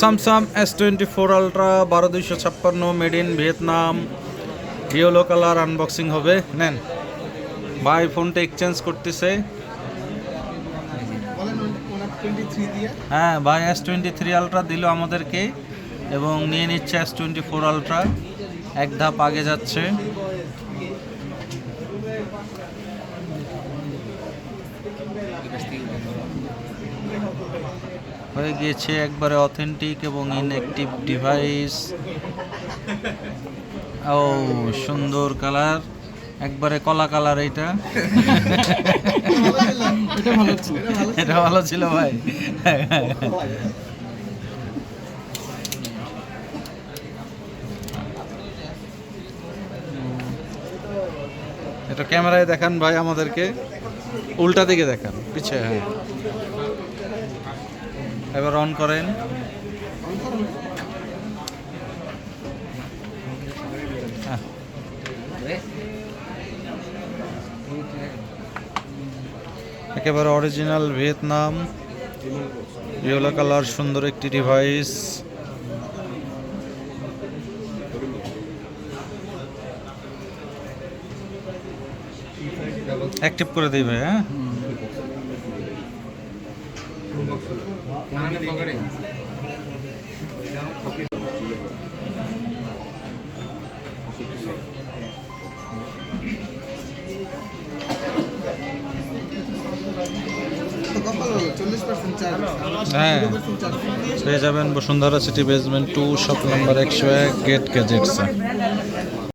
Samsung S twenty four Ultra বারো দুইশো ছাপ্পান্ন made in Vietnam yellow colour unboxing হবে। নেন। ভাই ফোনটা এক্সচেঞ্জ করতেছে। হ্যাঁ ভাই এস টোয়েন্টি থ্রি আলট্রা দিল আমাদেরকে এবং নিয়ে নিচ্ছে এস টোয়েন্টি ফোর আলট্রা এক ধাপ আগে যাচ্ছে। হয়ে গিয়েছে একবারে অথেন্টিক এবং ইনঅ্যাক্টিভ ডিভাইস ও, সুন্দর কালার একবারে কলা কালার এটা এটা ভালো ছিল ভাই। এটা ক্যামেরায় দেখান ভাই আমাদেরকে। উল্টা দিকে দেখান, পিছে হ্যাঁ। এবার অন করেন। একেবারে অরিজিনাল ভিয়েতনাম। ইয়েলো কালার সুন্দর একটি ডিভাইস অ্যাক্টিভ করে দিবে হ্যাঁ? পেয়ে যাবেন Bashundhara City basement two shop number একশো এক গেট গ্যাজেটস